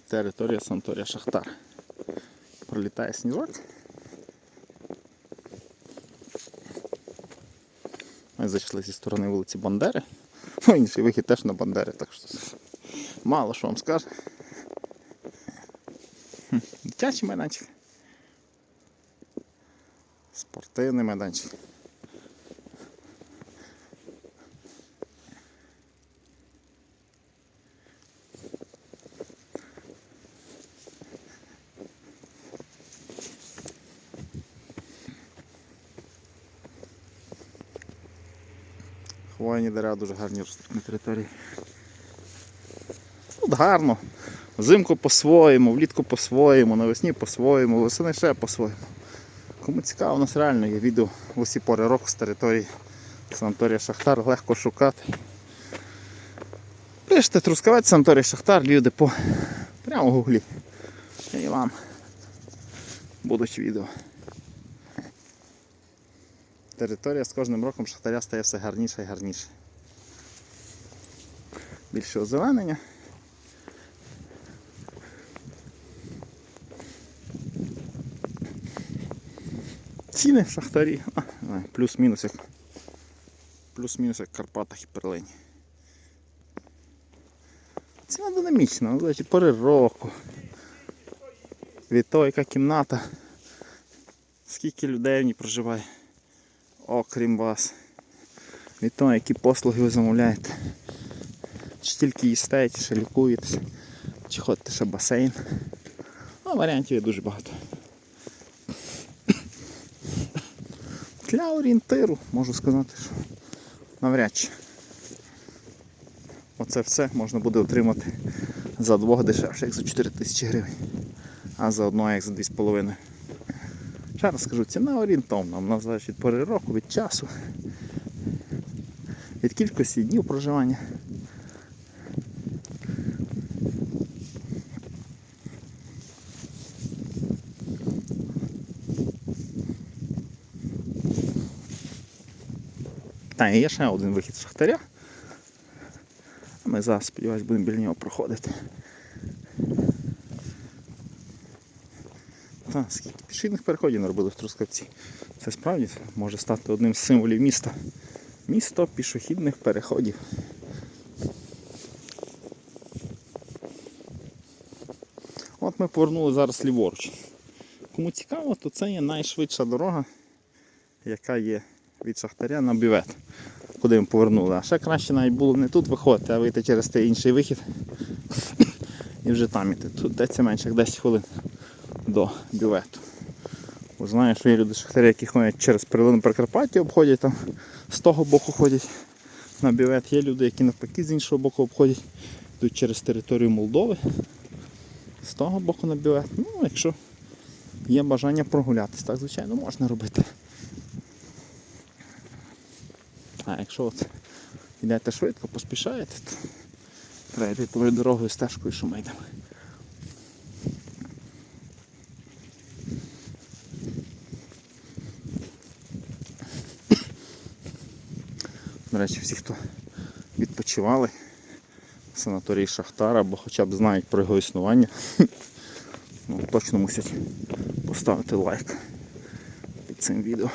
Територія Санторія Шахтар. Пролітає сніжок. Ми зайшли зі сторони вулиці Бандери. Ну, інший вихід теж на Бандери, так що мало що вам скаже. Дитячий майданчик. Спортивний майданчик. Хвойні дерева дуже гарні ростуть на території. Тут гарно. Взимку по-своєму, влітку по-своєму, навесні по-своєму, восени ще по-своєму. Кому цікаво, у нас реально є відео в усі пори року з території санаторія Шахтар, легко шукати. Пишете Трускавець, санаторій Шахтар, люди по прямо в гуглі. І вам будуть відео. Територія з кожним роком Шахтаря стає все гарніше і гарніше. Більше озеленення. Ціни в Шахтарі. Плюс-мінус як. Плюс-мінус як в Карпатах і Перлині. Ціна динамічна, залежить пори року. Від того, яка кімната, скільки людей в ній проживає, окрім вас. Від того, які послуги ви замовляєте. Чи тільки їсте, чи ще лікуєтеся, чи ходите ще басейн. Ну, варіантів є дуже багато. Для орієнтиру можу сказати, що навряд чи. Оце все можна буде отримати за двох дешевше, як за 4 тисячі гривень, а за одного як за 2,5. Ще раз скажу, ціна орієнтовна, вона залежить від пори року, від часу, від кількості днів проживання. Та, є ще один вихід з шахтаря. Ми зараз, сподіваюсь, будемо біля нього проходити. Та, скільки пішохідних переходів наробили в Трускавці. Це справді може стати одним з символів міста. Місто пішохідних переходів. От ми повернули зараз ліворуч. Кому цікаво, то це є найшвидша дорога, яка є від Шахтаря на бювет, куди ми повернули. А ще краще навіть було не тут виходити, а вийти через той інший вихід і вже там іти. Тут йдеться менше як 10 хвилин до бювету. Знаю, що є люди шахтарі, які ходять через перлину Прикарпаття, обходять там, з того боку ходять на бювет. Є люди, які навпаки з іншого боку обходять, йдуть через територію Молдови. З того боку на бювет. Ну, якщо є бажання прогулятись, так звичайно можна робити. А якщо от йдете швидко, поспішаєте, то треба йти тою дорогою стежкою, що ми йдемо. До речі, всі, хто відпочивали в санаторії Шахтар або хоча б знають про його існування, ну, точно мусять поставити лайк під цим відео.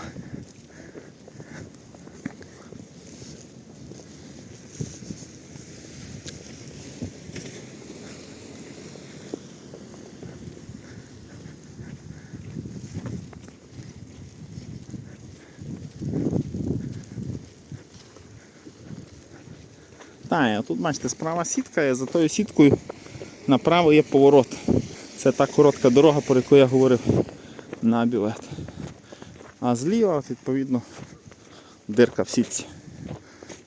Так, тут бачите, справа сітка, і за тою сіткою направо є поворот. Це та коротка дорога, про яку я говорив на бювет. А зліва, відповідно, дирка в сітці.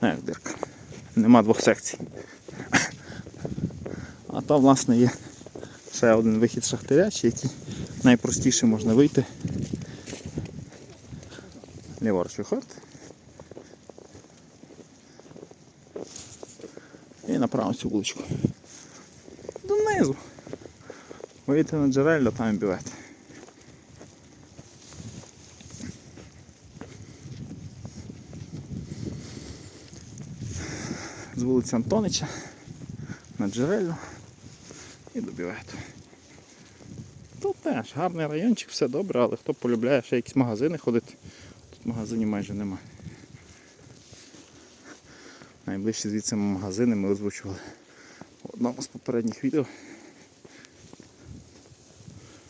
Не як дирка. Нема двох секцій. А там, власне, є ще один вихід шахтарячий, який найпростіше можна вийти. Ліворуч виходити. Направо цю вуличку. Донизу. Вийти на джерелля, там бювет. З вулиці Антонича на джерелю. і до бювету. Тут теж гарний райончик, все добре, але хто полюбляє ще якісь магазини ходити, тут магазинів майже нема. Найближчі звідси магазини ми озвучували в одному з попередніх відео.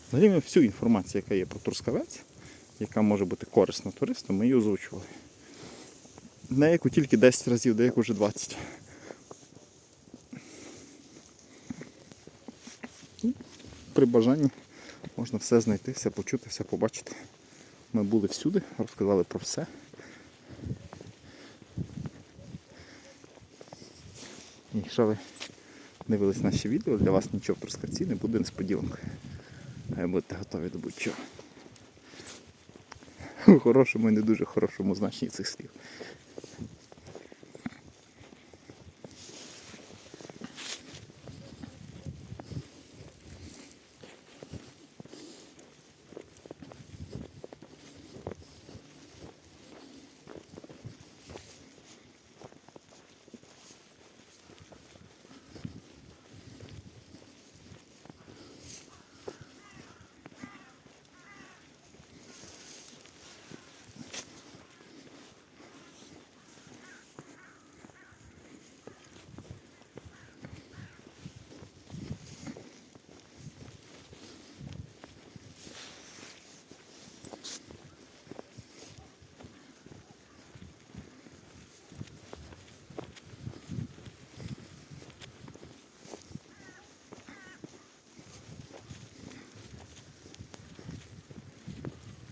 Взагалі ми всю інформацію, яка є про Трускавець, яка може бути корисна туристам, ми її озвучували. Деяку тільки 10 разів, деяку вже 20. Ну, При бажанні можна все знайти, все почути, все побачити. Ми були всюди, розказали про все. Якщо ви дивились наші відео, для вас нічого в Трускавці не буде несподіванкою. А ви будете готові до будь-чого. У хорошому і не дуже хорошому значенні цих слів.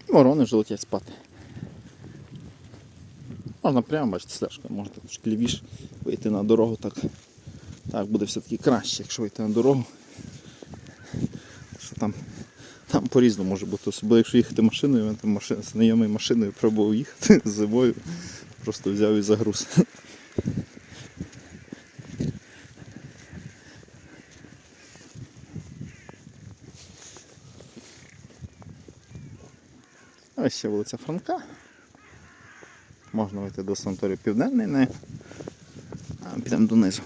Ворони вже летять спати. Можна прямо бачити стежка, можна трошки лівіше вийти на дорогу, так, так буде все-таки краще, якщо вийти на дорогу. Що там, там по-різному може бути, особливо якщо їхати машиною, я там машина, знайомою машиною пробував їхати зимою, просто взяв і загруз. Ось ще вулиця Франка. Можна вийти до санаторію Південний, не. А підемо донизу.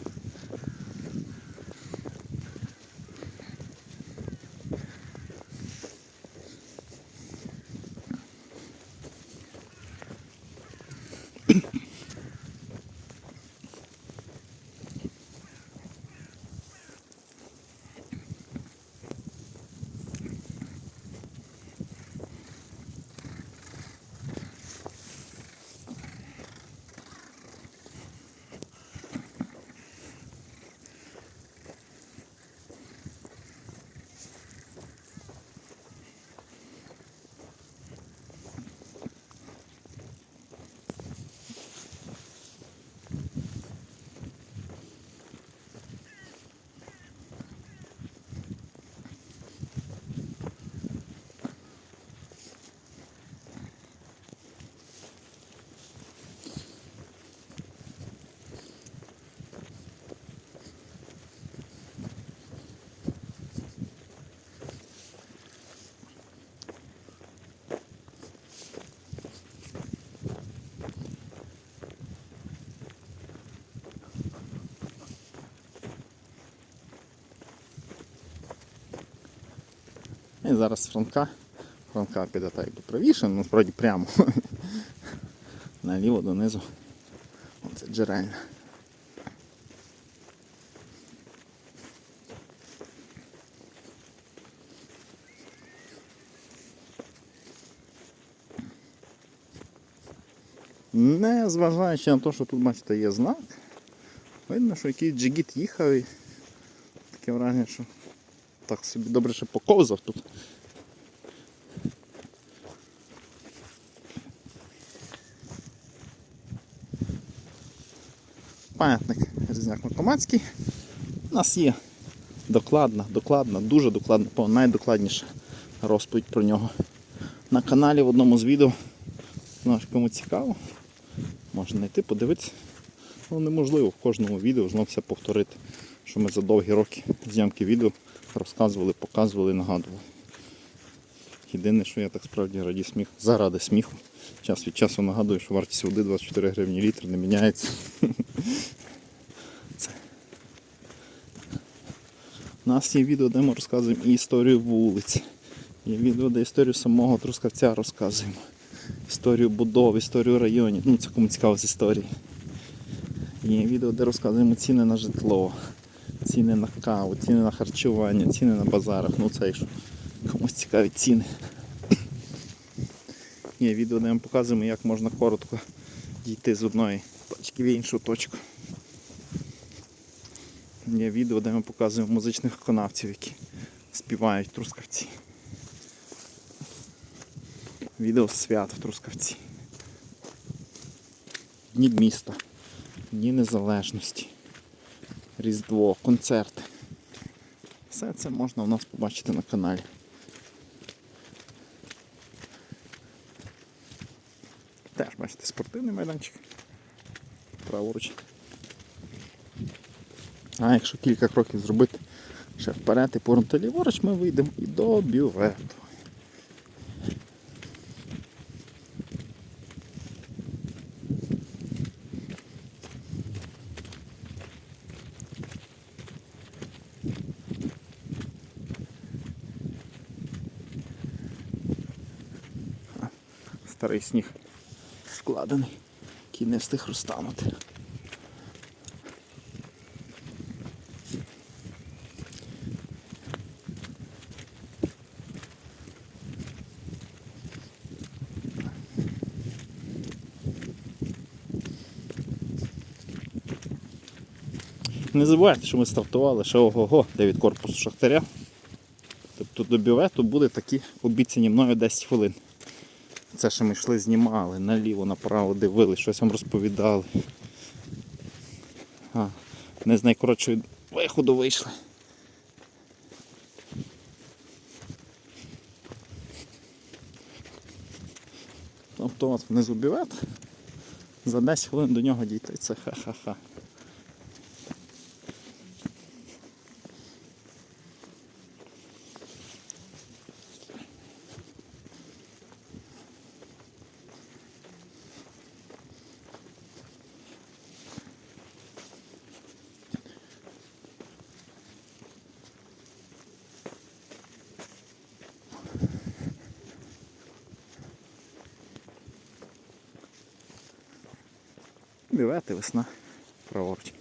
І зараз Франка. Франка піде так якби правіше, ну справді прямо. Наліво донизу. Оце джерельна. Не зважаючи на те, що тут, бачите, є знак, видно, що якийсь джигіт їхав і таке враження, що так собі добре, що поковзав тут. Пам'ятник Різняк Макомацький. У нас є докладна, докладна, дуже докладна, найдокладніша розповідь про нього на каналі в одному з відео. Ну, кому цікаво, можна знайти, подивитися. Ну, неможливо в кожному відео знов все повторити, що ми за довгі роки зйомки відео розказували, показували, нагадували. Єдине, що я так справді раді сміх, заради сміху. Час від часу нагадую, що вартість води 24 гривні літр не міняється. У нас є відео, де ми розказуємо і історію вулиць. Є відео, де історію самого Трускавця розказуємо. Історію будов, історію районів. Ну, це кому цікаво з історії. Є відео, де розказуємо ціни на житло, ціни на каву, ціни на харчування, ціни на базарах. Ну це якщо комусь цікаві ціни. Є відео, де ми показуємо, як можна коротко дійти з одної точки в іншу точку. Є відео, де ми показуємо музичних виконавців, які співають в Трускавці. Відео свят в Трускавці. Дні міста, Дні Незалежності, Різдво, концерти. Все це можна у нас побачити на каналі. Теж бачите, спортивний майданчик. Праворуч. А якщо кілька кроків зробити ще вперед і повернути ліворуч, ми вийдемо і до бювету. Старий сніг складений, який не встиг розтанути. Не забувайте, що ми стартували ще ого-го, де від корпусу шахтаря. Тобто до бювету буде такі обіцяні мною 10 хвилин. Це ще ми йшли, знімали, наліво, направо дивились, щось вам розповідали. А, не з найкоротшого виходу вийшли. Тобто от внизу бювет. За 10 хвилин до нього дійти. Це ха-ха-ха. Бювети, весна, праворуч.